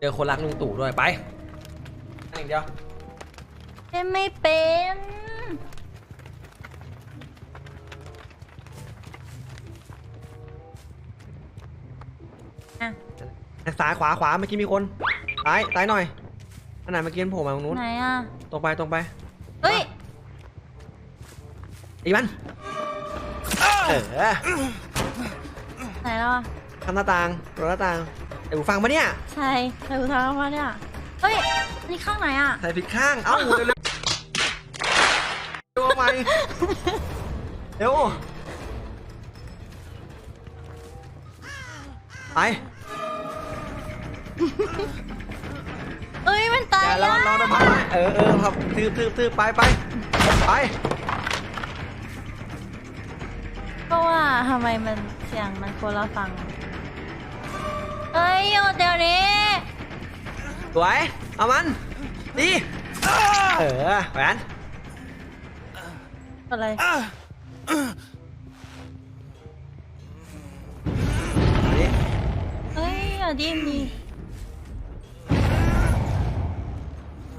เจอคนรักลุงตู่ด้วยไปอันหนึ่งเดียวเล่นไม่เป็นอะซ้ายขวาขวาเมื่อกี้มีคนซ้ายซ้ายหน่อยอันไหนเมื่อกี้มันโผล่มาตรงนู้นไหนอะตรงไปตรงไปเฮ้ยอีมันเออไหนแล้วอะทำหน้าต่างรถหน้าต่าง ไอ้หูฟังปะเนี่ยใช่ใครกูทำมาเนี่ยเฮ้ยนี่ข้างไหนอะใส่ผิดข้าง เอ้าเร็วเร็วเร็วไหมเร็วไปเอ้ยมันตายอย่าลแล้อวงลองนะพักเออเออครับทืบทืบทืบไปไปไปเพราะว่าทำไมมันเสียงมันคนละฟัง เอ้ยอยู่เดี๋ยวนี้ สวย เอามัน ดี เออแหวนอะไรนี่เฮ้ยอย่าดิ้นดิ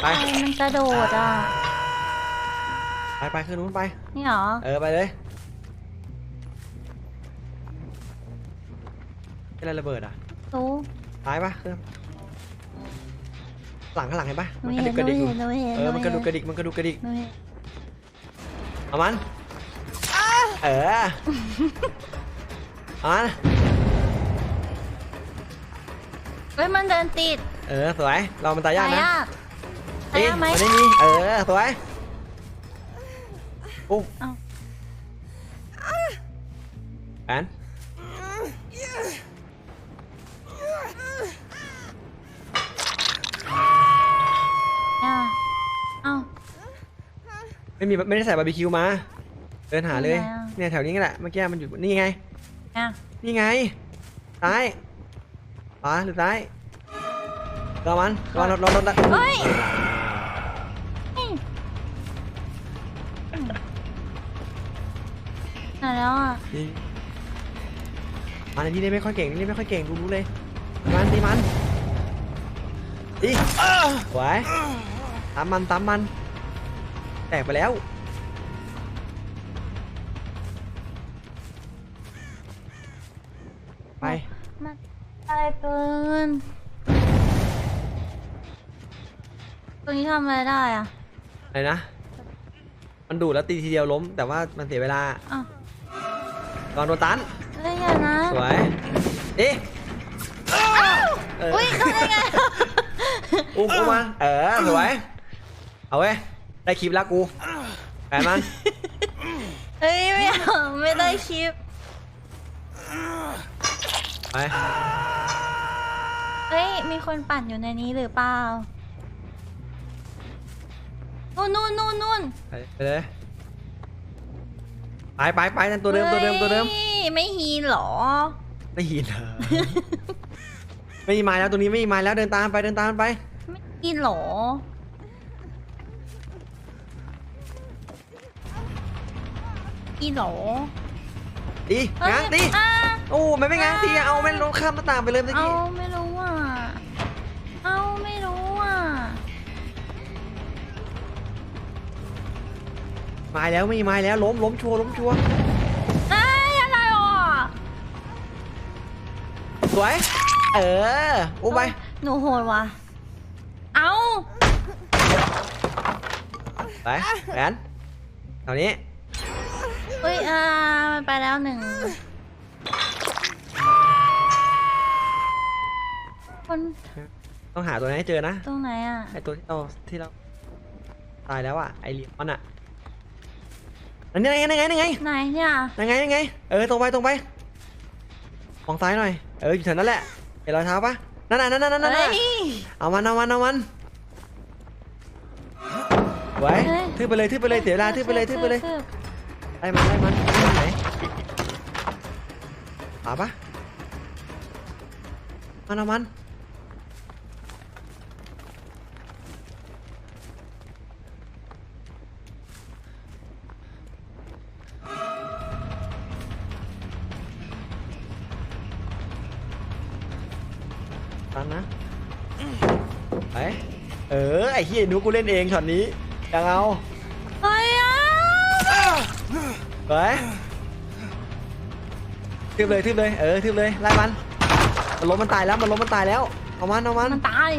ไป ไอ้มันกระโดดอะ ไปไปขึ้นนู้นไป นี่เหรอ เออ ไปเลยเป็นอะไรระเบิดอะ รู้ตายปะเครื่องหลังข้างหลังเห็นปะหนูมันกระเห็ดินกหกนูระดิกเห็นหนูเห็นเออมันกระดุกกระดิดิกมันกระดุกกระดิกหนูเห็นเอามันเออเอามันเฮ้ยมันเดินติดเออสวยเรามันตายยากนะ ตายยากไหมมันไม่มีเออ สวยปุ๊บเอ้า แอน อะเอ้า ไม่มีไม่ได้ใส่บาร์บีคิวมา เดินหาเลยทำไมอะเนี่ยแถวนี้แหละ เมื่อกี้มันอยู่นี่ไง อะนี่ไง ซ้าย ขวาหรือซ้ายรอมันรอรถรถรถรถเฮ้ยนี่ไหนแล้วอะนี่มันอันนี้เล่นไม่ค่อยเก่งนี่ไม่ค่อยเก่งรู้รู้เลยมันตีมันตีสวยตามมันตามมันแตกไปแล้ว ไป มันอะไรเกินตรงนี้ทำอะไรได้อะอะไรนะ มันดูดแล้วตีทีเดียวล้ม แต่ว่ามันเสียเวลาอ้าวตอนโดนตัน ได้ไงนะสวยดิเอออุ้ยทำได้ไง อุ้มอุ้มมันเออ สวย เอาเว้ย ได้คลิปแล้วกูแปะมันเฮ้ยไม่เอาไม่ได้คลิปไปเฮ้ยมีคนปั่นอยู่ในนี้หรือเปล่านู่นนู่นนู่นนู่นไปไปเลยไปไปไปนั่นตัวเดิมตัวเดิมตัวเดิมฮ้ยไม่ฮีนเหรอ ไม่หินเหรอ ไม่มีไม้แล้วตัวนี้ไม่มีไม้แล้วเดินตามไปเดินตามไป ไม่ฮีนเหรอ ฮีนเหรอดีเอ้ยง้างดีอะโอ้ไม่ไม่ง้างดีอะเอาไม่ลงข้ามหน้าต่างไปเลยเมื่อเอากี้ไม่รู้อะ เอาไม่รู้อะไม้แล้วไม่มีไม้แล้วล้มล้มชัวร์ล้มชัวร์เอ้ยอะไรอะสวย เอออุ้มไปหนูโหดว่ะ เอาไปแผนแถวนี้ เฮ้ยอ่ามันไปแล้วหนึ่ง คนต้องหาตัวนี้ให้เจอนะ ตรงไหนอะ ไอตัวที่เราที่เราตายแล้วอะไอเหลียมมันอะอันนี้ไงนี่ไงนี่ไงไหนเนี่ยยังไงยังไง เออตรงไปตรงไปมองซ้ายหน่อย เอออยู่แถวนั้นแหละ เห็นรอยเท้าปะนั่นน่ะนั่นน่ะนั่นน่ะเฮ้ยเอามันเอามันเอามันไว้เฮ้ยทืบไปเลยทืบไปเลยเสียเวลาทืบไปเลยทืบไปเลย ทืบไล่มันไล่มันไล่มันไหนหาปะมันเอามันตันนะไปเออ ไอ้เฮียนุกกูเล่นเองช็อตนี้ยังเอาเฮ้ยอะ ไปทึบเลยทึบเลยเออทึบเลยไล่มันมันล้มมันตายแล้วมันล้มมันตายแล้วเอามันเอามันมันตาย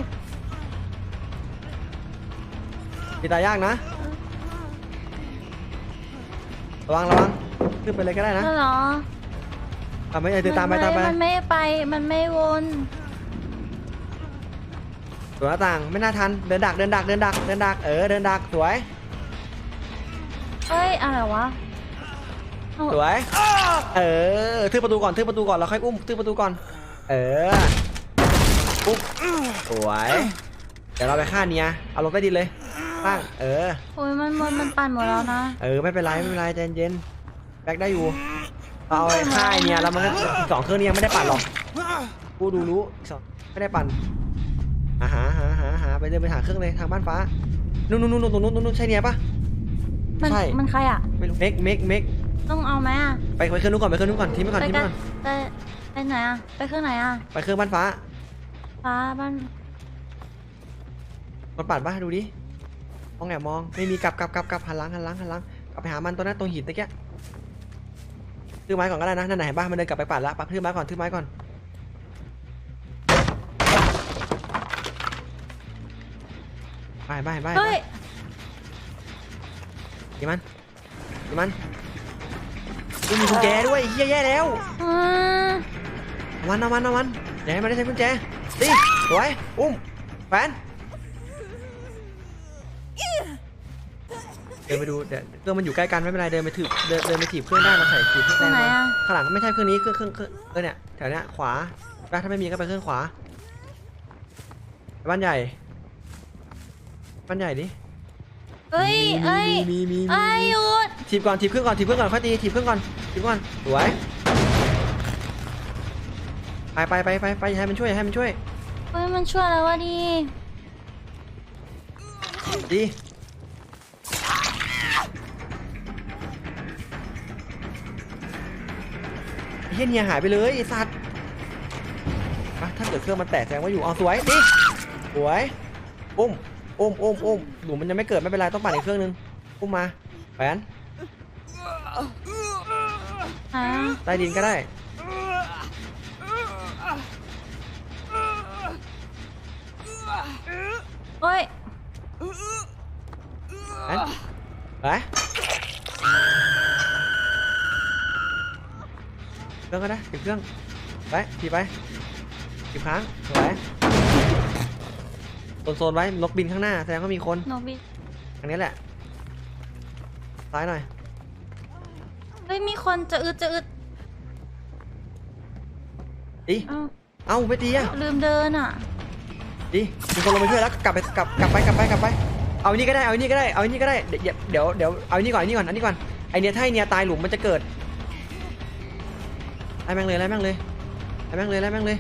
ตีตายยากนะระวังระวังขึ้นไปเลยก็ได้นะแล้วเหรอตามไปเออเดินตามไปตามไปมันไม่ไปมันไม่วนสวยหน้าต่างไม่น่าทันเดินดักเดินดักเดินดักเดินดักเออเดินดักสวยเฮ้ยอะไรวะเอา สวย เออทึบประตูก่อนทึบประตูก่อนแล้วค่อยอุ้มทึบประตูก่อน เอออุ้มสวย เดี๋ยวเราไปฆ่าเนียเอาลงใต้ดินเลยตั้งเออ โอ้ยมันมันมันปั่นหมดแล้วนะ เออไม่เป็นไรไม่เป็นไรใจเย็นแบกได้อยู่ เอาไอ้ค่ายเนี่ยแล้วมันก็อีกสองเครื่องนี้ยังไม่ได้ปั่นหรอกกูดูรู้อีกสองไม่ได้ปั่นอะหาหาหาหาไปเดินไปหาเครื่องเลยทางบ้านฟ้า นู่นนู่นนู่นตรงนู้นตรงนู้นใช่เนี่ยปะมันใช่มันใครอะไม่รู้เมกเมกเมก ต้องเอาไหมอะไปไปเครื่องนู้นก่อนไปเครื่องนู้นก่อนทิ้งไปก่อนไปทิ้งไปกันก่อนไปไปไหนอะไปเครื่องไหนอะไปเครื่องบ้านฟ้าฟ้าบ้านมันปัดปะดูดิมองแอบมองไม่มีกลับกลับกลับกลับหันหลังหันหลังหันหลังกลับไปหามันตัวนั้นตรงหินตะเกียถือไม้ก่อนก็ได้นะนั่นไหนเห็นปะมันเดินกลับไปปัดละปัดถือไม้ก่อนถือไม้ก่อนไปไปไปไปเฮ้ยตีมันตีมัน กูมีกุญแจด้วยเฮียแย่แล้วอืมเอามันเอามันเอามันอย่าให้มันได้ใช้กุญแจตีสวยอุ้มแฟนเดินไปดูเดี๋ยวเครื่องมันอยู่ใกล้กันไม่เป็นไรเดินไปถืบเดินเดินไปถีบเครื่องได้เราใส่ถีบเครื่องเครื่องไหนได้อะข้างหลังไม่ใช่เครื่องนี้เครื่องเครื่องเครื่องเออเนี่ยแถวเนี้ยขวาถ้าไม่มีก็ไปเครื่องขวาบ้านใหญ่บ้านใหญ่ดิ เฮ้ยเอ้ยมีมีมีมีเอ้ยหยุดถีบก่อนถีบเครื่องก่อนถีบเครื่องก่อนค่อยตีถีบเครื่องก่อนถีบก่อนสวยไปไปไปไปไปอย่าให้มันช่วยอย่าให้มันช่วยเฮ้ยมันช่วยแล้ววะดีดีไอ้เฮียเนี่ยหายไปเลยไอ้สัตว์อะถ้าเกิดเครื่องมันแตกแสดงว่าอยู่อ๋อสวยดีสวยอุ้ม อุ้มอุ้มอุ้มหนูมันยังไม่เกิดไม่เป็นไรต้องปั่นอีกเครื่องนึงอุ้มมาแหวนอ่าใต้ดินก็ได้ เฮ้ยแหวนไปเครื่องก็ได้ติดเครื่องไปทีไปทีค้างสวย โซนๆไว้นกบินข้างหน้าแสดงว่ามีคนโนบิทางนี้แหละซ้ายหน่อยเฮ้ยมีคนจะอึดจะอึดดิเอ้าเอ้าไม่ตีอะลืมเดินอะดิมีคนลงไปช่วยแล้วกลับไปกลับกลับไปกลับไปกลับไปเอาอันนี้ก็ได้เอาอันนี้ก็ได้เอาอันนี้ก็ได้เดี๋ยวเดี๋ยวเดี๋ยวเอาอันนี้ก่อนอันนี้ก่อนอันนี้ก่อนไอเนี้ยถ้าไอเนี้ยตายหลุมมันจะเกิดไล่แม่งเลยไล่แม่งเลยไล่แม่งเลยไล่แม่งเลย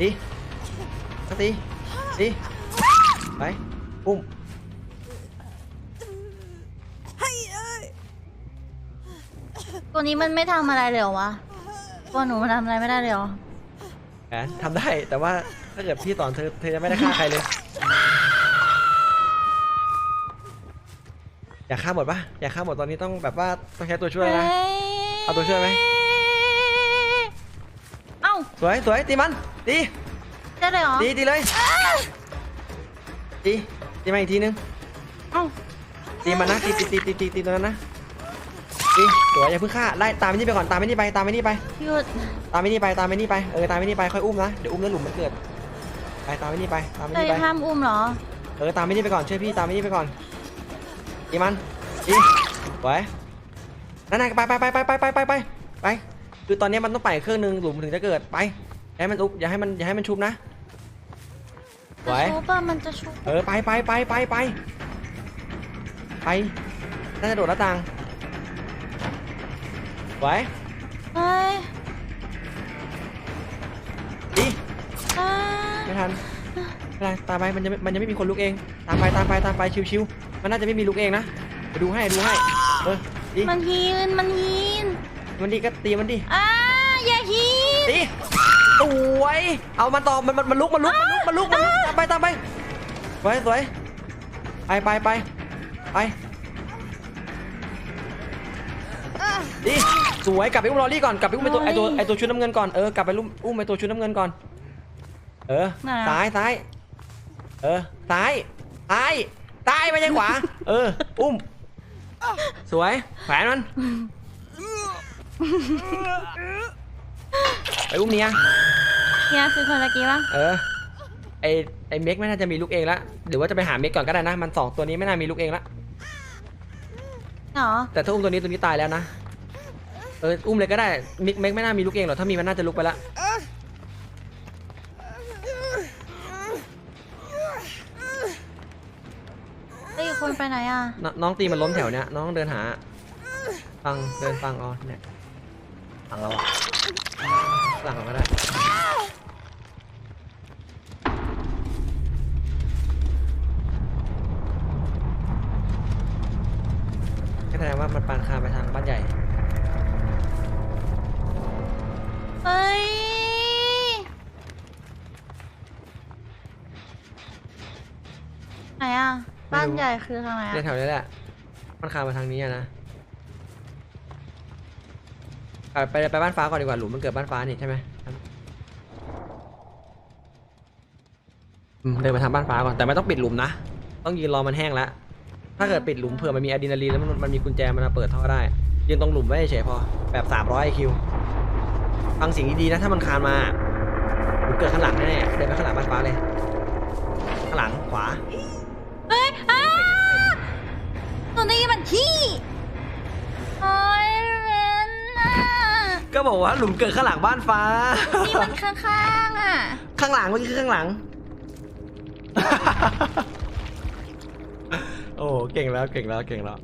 ตีก็ ตีตีไปปุ้มตัวนี้มันไม่ทำอะไรเลยเหรอวะตัวหนูมันทำอะไรไม่ได้เลยเหรอแอนทำได้แต่ว่าถ้าเกิดพี่สอนเธอเธอจะไม่ได้ฆ่าใครเลย อยากฆ่าหมดปะอยากฆ่าหมดตอนนี้ต้องแบบว่าต้องใช้ตัวช่วยนะเอาตัวช่วยไหมเอ้าสวยสวยตีมันตี ได้เลยเหรอตีตีเลยตีตีมาอีกทีนึงเอ้า ตีมันนะตีตีตีตีตีตีตัวนั้นนะตีสวยอย่าเพิ่งฆ่าไล่ตามไปนี่ไปก่อนตามไปนี่ไปตามไปนี่ไป หยุด ตามไปนี่ไปตามไปนี่ไปเออตามไปนี่ไปค่อยอุ้มนะเดี๋ยวอุ้มแล้วหลุมมันเกิดไปตามไปนี่ไปตามไปเลยนี่ไปห้ามอุ้มเหรอ เออตามไปนี่ไปก่อนช่วยพี่ตามไปนี่ไปก่อนตีมันตีสวยนั่นน่ะไปไปไปไปไปไปไปไปไปคือตอนนี้มันต้องไปเครื่องนึงหลุมถึงจะเกิดไป อย่าให้มันอุบอย่าให้มันอย่าให้มันชุบนะไหวจะชุบป่ะมันจะชุบเออไปไปไปไปไปไปน่าจะโดดหน้าต่างไหวเฮ้ยดีเอ้ยไม่ทันไม่เป็นไรตามไปมันจะไม่มันจะไม่มีคนลุกเองตามไปตามไปตามไปชิวๆมันน่าจะไม่มีลุกเองนะไปดูให้ดูให้เออดีมันฮีนมันฮีนมันดีก็ตีมันดิอ้าอย่าฮีนตี สวยเอามันต่อมันมันมันลุกมันลุกมันลุกมันลุกมันลุกตามไปตามไปสวยสวยไปไปไปไปดีสวยกลับไปอุ้มลอรี่ก่อนกลับไปอุ้มไอตัวไอตัวไอตัวชุดน้ำเงินก่อนเออกลับไปอุ้มอุ้มไอตัวชุดน้ำเงินก่อน เออไหนอะซ้ายซ้ายเออซ้ายซ้ายซ้ายไม่ใช่ขวา เออ อุ้ม สวยแขวนมัน ไปอุ้มเนี่ยเนี่ยคือคนละกี้ปะเออ ไอไอเม็กไม่น่าจะมีลูกเองละหรือว่าจะไปหาเม็กก่อนก็ได้นะ มันสองตัวนี้ไม่น่ามีลูกเองละ เหรอแต่ถ้าอุ้มตัวนี้ตัวนี้ตายแล้วนะ เอออุ้มเลยก็ได้เม็กเม็กไม่น่ามีลูกเองหรอกถ้ามีมันน่าจะลุกไปละเอ้ยคนไปไหนอะ นน้องตีมันล้มแถวเนี้ยน้องเดินหา ฟังเดินฟังอ๋อเนี่ยฟังเราอะ หลังเราก็ได้ก็แสดงว่ามันปานคามไปทางบ้านใหญ่ เฮ้ย ไหนอะ บ้านใหญ่คือทางไหนเนี่ยอะแถวนี้แหละ มันคามมาทางนี้อะนะ ไปไปไปบ้านฟ้าก่อนดีกว่าหลุมมันเกิดบ้านฟ้านี่ใช่ไหมอืมเดินไปทางบ้านฟ้าก่อนแต่ไม่ต้องปิดหลุมนะต้องยืนรอมันแห้งแล้วถ้าเกิดปิดหลุมเผื่อมันมีอะดรีนาลีนแล้วมันมันมีกุญแจมันมาเปิดท่อได้ยืนตรงหลุมไว้เฉยพอแบบ300ไอคิวฟังเสียงดีๆนะถ้ามันคานมาหลุมเกิดข้างหลังแน่เดินไปข้างหลังบ้านฟ้าเลย ข้างหลังขวา ก็บอกว่าหลุมเกิดข้างหลังบ้านฟ้า นี่มันข้างๆอะ ข้างหลังเมื่อกี้คือข้างหลัง โอ้เก่งแล้วเก่งแล้วเก่งแล้ว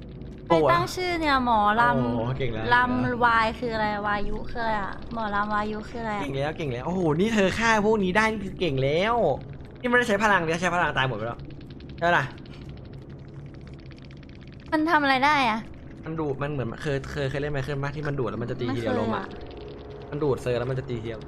ใครตั้งชื่อเนี่ยหมอลโอ้เก่งแล้วำลำวายคืออะไรวายุคืออะไรอะหมอลำวายุคืออะไรอะเก่งแล้วเก่งแล้วโอ้โหนี่เธอฆ่าพวกนี้ได้นี่คือเก่งแล้ว นี่ไม่ได้ใช้พลังเดียวใช้พลังตายหมดไปแล้วใช่ปะล่ะมันทำอะไรได้อะมันดูดมันเหมือนเคยเคยเคยเล่นไมเคิลมากที่มันดูดแล้วมันจะตีไม่ทีเคเดียวยล้มอะอะ มันดูดเซอร์แล้วมันจะตีทีเดียว